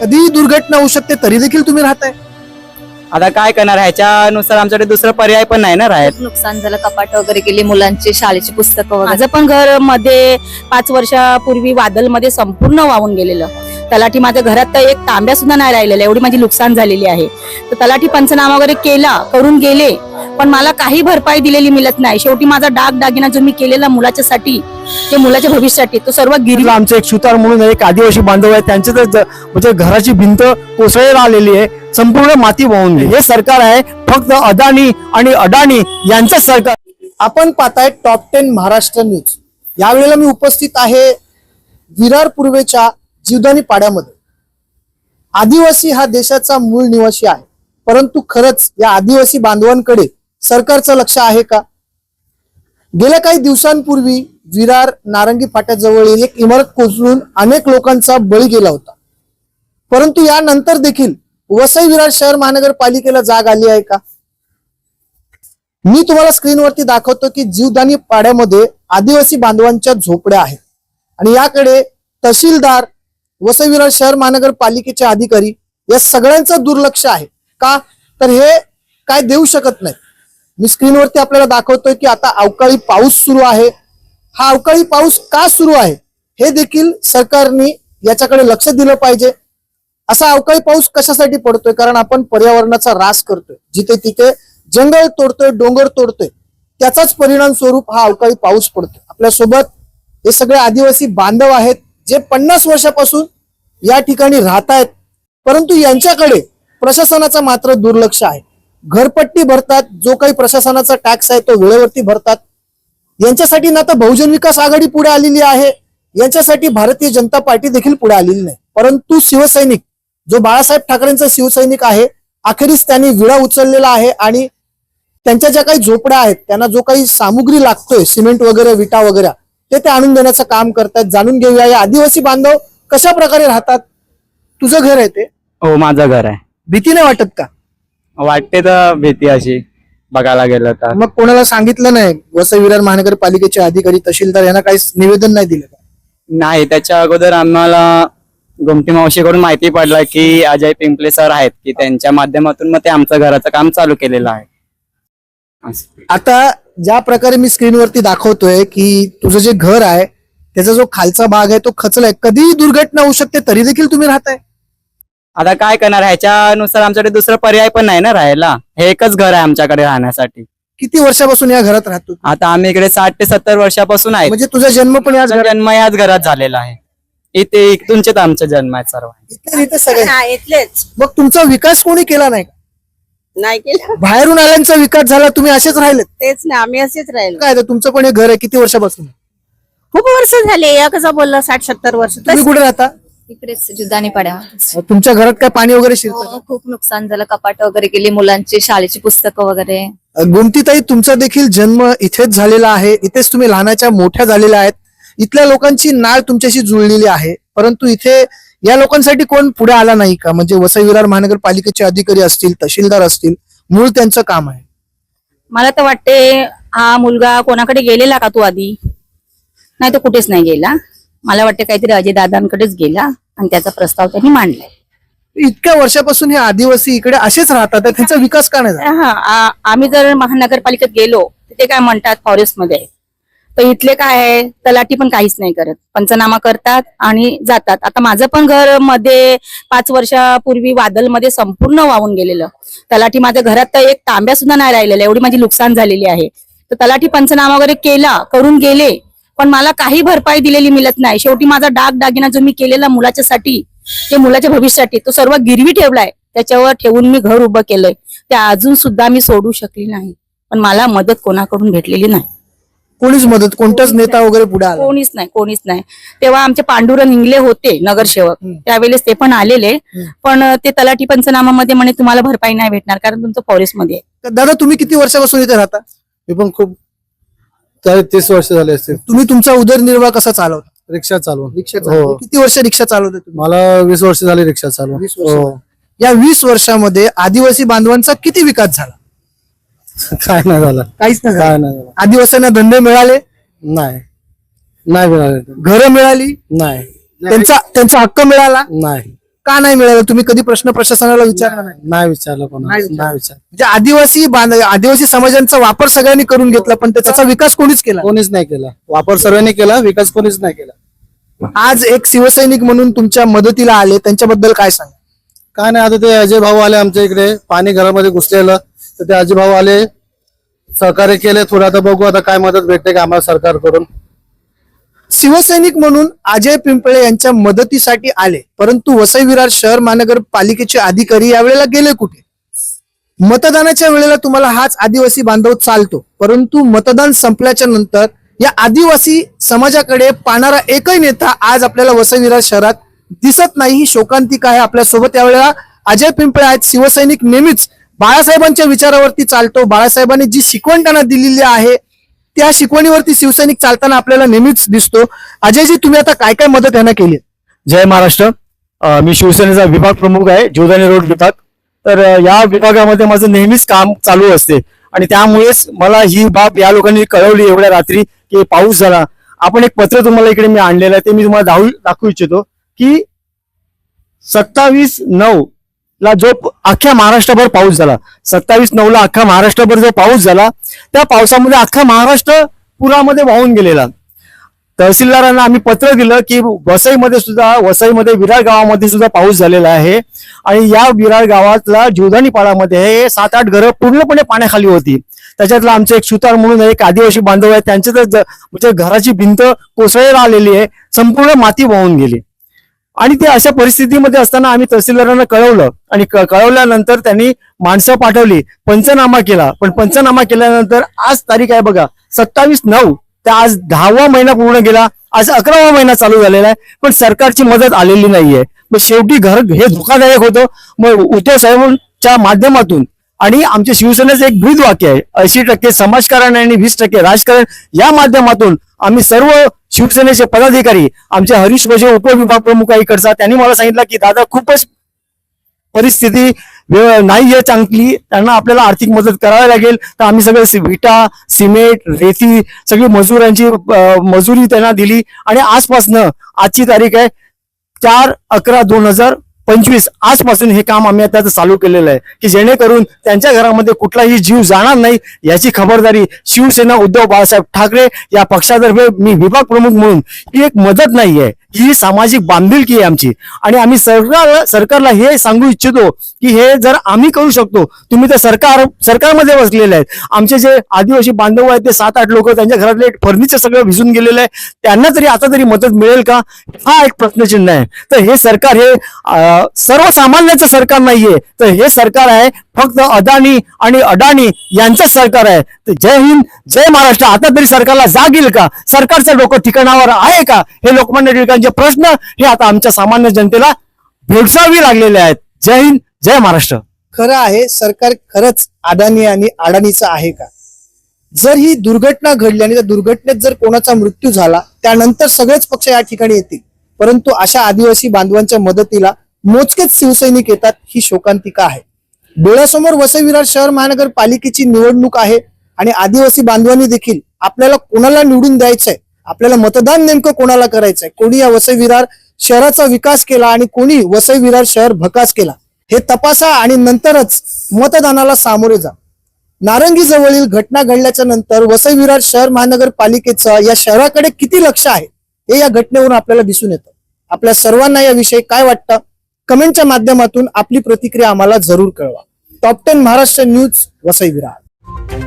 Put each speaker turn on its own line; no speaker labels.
कधीही दुर्घटना होऊ शकते तरी देखील तुम्ही राहताय.
आता काय करणार? ह्याच्यानुसार आमच्याकडे दुसरा पर्याय पण नाही ना राहत.
खूप नुकसान झालं कपाट वगैरे केली मुलांची शाळेची पुस्तकं वगैरे. माझं पण घरमध्ये पाच वर्षापूर्वी वादलमध्ये संपूर्ण वाहून गेलेलं. तलाठी माझ्या घरात तर एक तांब्या सुद्धा नाही राहिलेला एवढी माझी नुकसान झालेली आहे. तर तलाठी पंचनामा वगैरे केला करून गेले पण मला काही भरपाई दिलेली मिळत नाही. शेवटी माझा डाग दागिना जो मी केलेला मुलाच्यासाठी ते मुलाच्या भविष्यासाठी तो सर्व गिरी
आमचे एक सुतार म्हणून एक आदिवासी बांधव आहे त्यांचे तर म्हणजे घराची भिंत कोसळायला आलेली आहे संपूर्ण माती वाहून हे सरकार आहे फक्त अदानी आणि अडाणी यांचं सरकार. आपण पाहताय टॉप टेन महाराष्ट्र न्यूज यावेळेला मी उपस्थित आहे विरार पूर्वेच्या जीवदानी पाड्यामध्ये. आदिवासी हा देशाचा मूळ निवासी आहे. परंतु खरंच या आदिवासी बांधवांकडे सरकारचं लक्ष आहे का? गेल्या काही दिवसांपूर्वी विरार नारंगी फाट्याजवळील एक इमारत कोसळून अनेक लोकांचा बळी गेला होता. परंतु यानंतर देखील वसई विरार शहर महानगरपालिकेला जाग आली आहे का? मी तुम्हाला स्क्रीनवरती दाखवतो की जीवदानी पाड्यामध्ये आदिवासी बांधवांच्या झोपड्या आहेत. आणि याकडे तहसीलदार वसई विरार शहर महानगरपालिकेचे अधिकारी या सगळ्यांचं दुर्लक्ष आहे. का? तर हे काय देऊ शकत नाही. मी स्क्रीनवरती आपल्याला दाखवतोय की आता अवकाळी पाऊस सुरू आहे. हा अवकाळी पाऊस का सुरू आहे? हे देखील सरकारने याच्याकडे लक्ष दिलं पाहिजे. असा अवकाळी पाऊस कशासाठी पडतोय? कारण आपण पर्यावरणाचा रास करतोय. जिथे तिथे जंगल तोडतोय डोंगर तोडतोय त्याचाच परिणाम स्वरूप हा अवकाळी पाऊस पडतोय. आपल्यासोबत हे सगळे आदिवासी बांधव आहेत. जे पन्नास वर्षापासून या ठिकाणी राहत आहेत परंतु यांच्याकडे प्रशासनाचा मात्र दुर्लक्ष आहे. घरपट्टी भरतात जो काही प्रशासनाचा टॅक्स आहे तो वेळेवरती भरतात. यांच्यासाठी ना तर बहुजन विकास आघाडी पुढे आलेली आहे. यांच्यासाठी भारतीय जनता पार्टी देखील पुढे आलेली नाही. परंतु शिवसैनिक जो बाळासाहेब ठाकरेंचा शिवसैनिक आहे अखेरीस त्यांनी विळा उचललेला आहे आणि त्यांच्या ज्या काही झोपड्या आहेत त्यांना जो काही सामुग्री लागतोय सिमेंट वगैरे विटा वगैरे ते ते आणून देण्याचं काम करतात. जाणून घेऊया या आदिवासी बांधव कशा प्रकारे राहतात? तुझं घर आहे ते?
हो माझं घर आहे.
भीती नाही वाटत का?
वाटते तर भीती अशी बघायला गेलं तर.
मग कोणाला सांगितलं नाही? वसई विरार महानगरपालिकेचे अधिकारी तहसीलदार यांना काही निवेदन नाही दिलं का?
नाही त्याच्या अगोदर आम्हाला गोमटी मावशीकडून माहिती पडलं की अजय पिंपले सर आहेत की त्यांच्या माध्यमातून मग ते आमचं घराचं काम चालू केलेलं आहे. असं.
आता ज्या प्रकारे मी स्क्रीनवरती दाखवतोय की तुझं जे घर आहे त्याचा जो खालचा भाग आहे तो खचलाय. कधीही दुर्घटना होऊ शकते तरी देखील तुम्ही राहताय.
आता काय करणार? ह्याच्यानुसार आमच्याकडे दुसरा पर्याय पण नाही ना राहायला. हे एकच घर आहे आमच्याकडे राहण्यासाठी.
किती वर्षापासून या घरात राहतो तू?
आता आम्ही इकडे साठ ते सत्तर वर्षापासून आहे
म्हणजे तुझा जन्म पण घरात
जन्म याच घरात झालेला आहे. इथे इथूनचेच आमचा जन्म आहे सर्व
इथे- इथे सगळे
हा इथलेच.
मग तुमचा विकास कोणी केला नाही? का?
नाही केलं.
बाहेरून आल्यांचा विकास झाला तुम्ही असेच राहिले
तेच ना आम्ही असेच राहिलो.
काय तर तुमचं पण हे घर आहे किती वर्षापासून?
खूप वर्ष झाले या कसं बोललं साठ सत्तर वर्ष.
तुम्ही कुठे राहता?
इकडेच जुदानी पाड्या.
तुमच्या घरात काय पाणी वगैरे शिरतं?
हो, खूप नुकसान झालं कपाट वगैरे केली मुलांची शाळेची पुस्तकं वगैरे.
गोमतीताई तुमचा देखील जन्म इथेच झालेला आहे. इथेच तुम्ही लहानाच्या मोठ्या झालेल्या आहेत. इथल्या लोकांची नाळ तुमच्याशी जुळलेली आहे. परंतु इथे या लोकांसाठी कोण पुढे आला नाही का? म्हणजे वसई विरार महानगरपालिकेचे अधिकारी असतील तहसीलदार असतील मूळ त्यांचं काम आहे.
मला तर वाटते हा मुलगा कोणाकडे गेलेला का तू आधी? नाही तो कुठेच नाही गेला. मला वाटते काहीतरी अजय दादांकडेच गेला आणि त्याचा प्रस्ताव त्यांनी मांडलाय.
इतक्या वर्षापासून हे आदिवासी इकडे असेच राहतात त्यांचा विकास का नाही
हा आम्ही जर महानगरपालिकेत गेलो तर ते काय म्हणतात फॉरेस्टमध्ये तर इथले काय आहे? तलाठी पण काहीच नाही करत. पंचनामा करतात आणि जातात. आता माझं पण घरमध्ये पाच वर्षापूर्वी वादलमध्ये संपूर्ण वाहून गेलेलं. तलाठी माझ्या घरात तर एक तांब्या सुद्धा नाही राहिलेला एवढी माझी नुकसान झालेली आहे. तर तलाठी पंचनामा वगैरे केला करून गेले पण मला काही भरपाई दिलेली मिळत नाही. शेवटी माझा डाग दागिना जो मी केलेला मुलाच्यासाठी ते मुलाच्या भविष्यासाठी तो सर्व गिरवी ठेवलाय. त्याच्यावर ठेवून मी घर उभं केलंय. ते अजून सुद्धा मी सोडू शकली नाही. पण मला मदत कोणाकडून भेटलेली नाही.
कोणीच मदत कोणताच नेता वगैरे पुढे आला.
कोणीच नाही कोणीच नाही. तेव्हा आमचे पांडुरंग इंगले होते नगरसेवक. त्यावेळेस ते पण आलेले. पण ते तलाठी पंचनामामध्ये म्हणे तुम्हाला भरपाई नाही भेटणार कारण तुमचं फॉरेस्टमध्ये आहे.
तर दादा तुम्ही किती वर्षापासून इथे राहता?
मी पण खूप तर तीस वर्ष झाले असतील.
तुम्ही तुमचा उदरनिर्वाह कसा चालवता?
रिक्षा चालवून
रिक्षा
हो.
चालवता. किती वर्ष रिक्षा चालवता तुम्ही?
मला वीस वर्ष झाली रिक्षा चालवून
वीस वर्ष.
हो.
या वीस वर्षामध्ये आदिवासी बांधवांचा किती विकास झाला?
काय नाही झालं.
काहीच नाही
काय
झाला.
नाही झालं.
आदिवासींना धंदे मिळाले?
नाही. नाही मिळाले.
घरं मिळाली?
नाही.
त्यांचा त्यांचा हक्क मिळाला?
नाही.
का नाही मिळाला? तुम्ही कधी प्रश्न प्रशासनाला विचारला नाही?
नाही विचारलं कोणा
नाही विचारलं.
नाही विचार
म्हणजे आदिवासी बांध आदिवासी समाजांचा वापर सगळ्यांनी करून घेतला पण त्याचा विकास कोणीच केला
कोणीच नाही केला. वापर सर्वांनी केला विकास कोणीच नाही केला.
आज एक शिवसैनिक म्हणून तुमच्या मदतीला आले त्यांच्याबद्दल काय सांग?
काय नाही आता ते अजय भाऊ आले आमच्या इकडे पाणी घरामध्ये घुसलेलं. तर ते अजय आले सहकार्य केले. थोडं आता बघू आता काय मदत भेटते का आम्हाला सरकारकडून.
शिवसैनिक म्हणून अजय पिंपळे यांच्या मदतीसाठी आले. परंतु वसई विरार शहर महानगरपालिकेचे अधिकारी यावेळेला गेले कुठे? मतदानाच्या वेळेला तुम्हाला हाच आदिवासी बांधव चालतो. परंतु मतदान संपल्याच्या नंतर या आदिवासी समाजाकडे पाहणारा एकही नेता आज आपल्याला वसई विरार शहरात दिसत नाही. ही शोकांतिका आहे आपल्यासोबत. यावेळेला अजय पिंपळे आहेत. शिवसैनिक नेहमीच बाळासाहेबांच्या विचारावरती चालतो. बाळासाहेबांनी जी शिकवण त्यांना दिलेली आहे त्या शिकवणीवरती शिवसैनिक चालताना आपल्याला नेहमीच दिसतो. अजयजी तुम्ही आता काय काय मदत यांना केली?
जय महाराष्ट्र. मी शिवसेनेचा विभाग प्रमुख आहे जोदानी रोड विभाग. तर या विभागामध्ये माझं नेहमीच काम चालू असते. आणि त्यामुळेच मला ही बाब या लोकांनी कळवली एवढ्या रात्री की पाऊस झाला. आपण एक पत्र तुम्हाला इकडे मी आणलेलं आहे ते मी तुम्हाला दाखवू दाखवू इच्छितो की सत्तावीस नऊ ला जो अख्ख्या महाराष्ट्रभर पाऊस झाला. सत्तावीस नऊ ला अख्खा महाराष्ट्रभर जो पाऊस झाला त्या पावसामध्ये अख्खा महाराष्ट्र पुरामध्ये वाहून गेलेला. तहसीलदारांना आम्ही पत्र दिलं की वसईमध्ये सुद्धा वसईमध्ये विरार गावामध्ये सुद्धा पाऊस झालेला आहे. आणि या विरार गावातला जीवधानी पाडामध्ये हे सात आठ घरं पूर्णपणे पाण्याखाली होती. त्याच्यातलं आमचे एक सुतार म्हणून एक आदिवासी बांधव आहे त्यांचे तर म्हणजे घराची भिंत कोसळायला आलेली आहे. संपूर्ण माती वाहून गेली. आणि ते अशा परिस्थितीमध्ये असताना आम्ही तहसीलदारांना कळवलं. आणि कळवल्यानंतर त्यांनी माणसं पाठवली पंचनामा केला. पण पंचनामा केल्यानंतर आज तारीख आहे बघा सत्तावीस नऊ. त्या आज दहावा महिना पूर्ण गेला आज अकरावा महिना चालू झालेला आहे. पण सरकारची मदत आलेली नाहीये. मग शेवटी घर हे धोकादायक होतं. मग उद्धव साहेबांच्या माध्यमातून आणि आमच्या शिवसेनेचं एक ब्रीद वाक्य आहे ऐंशी टक्के समाजकारण आणि वीस टक्के राजकारण या माध्यमातून आम्ही सर्व शिवसेनेचे पदाधिकारी आमचे हरीश भोजे उपविभाग प्रमुख आहे इकडचा. त्यांनी मला सांगितलं की दादा खूपच परिस्थिती नाही आहे चांगली. त्यांना आपल्याला आर्थिक मदत करावी लागेल. तर आम्ही सगळे विटा सिमेंट रेती सगळी मजुरांची मजुरी त्यांना दिली. आणि आजपासनं आजची तारीख आहे चार अकरा दोन हजार पंचवीस आजपासून हे काम आम्ही आता चालू केलेलं आहे. की जेणेकरून त्यांच्या घरामध्ये कुठलाही जीव जाणार नाही याची खबरदारी शिवसेना उद्धव बाळासाहेब ठाकरे या पक्षातर्फे मी विभाग प्रमुख म्हणून ही एक मदत नाही आहे. ही सामाजिक बांधिलकी आहे आमची. आणि आम्ही सरकार सरकारला हे सांगू इच्छितो की हे जर आम्ही करू शकतो तुम्ही तर सरकार सरकारमध्ये बसलेले आहेत. आमचे जे आदिवासी बांधव आहेत ते सात आठ लोक त्यांच्या घरातले फर्निचर सगळं भिजून गेलेलं आहे. त्यांना तरी आता तरी मदत मिळेल का? हा एक प्रश्नचिन्ह आहे. तर हे सरकार हे सर्वसामान्याचं सरकार नाहीये. तर हे सरकार आहे फक्त अदानी आणि अडाणी यांचंच सरकार आहे. तर जय हिंद जय महाराष्ट्र. आता तरी सरकारला जाग येईल का? सरकारचं डोकं ठिकाणावर आहे का? हे लोकमान्य टिळकांचे प्रश्न हे आता आमच्या सामान्य जनतेला भेडसावी लागलेले आहेत. जय हिंद जय महाराष्ट्र.
खरं आहे सरकार खरंच अडाणी आणि अडाणीचं आहे का? जर ही दुर्घटना घडली आणि त्या दुर्घटनेत जर कोणाचा मृत्यू झाला त्यानंतर सगळेच पक्ष या ठिकाणी येतील. परंतु अशा आदिवासी बांधवांच्या मदतीला मोजकेच शिवसैनिक येतात ही शोकांतिका आहे. डोळ्यासमोर वसई विरार शहर महानगरपालिकेची निवडणूक आहे आणि आदिवासी बांधवांनी देखील आपल्याला कोणाला निवडून द्यायचंय आपल्याला मतदान नेमकं कोणाला करायचंय? कोणी या वसई विरार शहराचा विकास केला आणि कोणी वसई विरार शहर भकास केला? हे तपासा आणि नंतरच मतदानाला सामोरे जा. नारंगी जवळील घटना घडल्याच्या नंतर वसई विरार शहर महानगरपालिकेचं या शहराकडे किती लक्ष आहे? हे या घटनेवरून आपल्याला दिसून येतं. आपल्या सर्वांना याविषयी काय वाटतं? कमेंटच्या माध्यमातून आपली प्रतिक्रिया आम्हाला जरूर कळवा. Top ten Maharashtra news Vasai Virar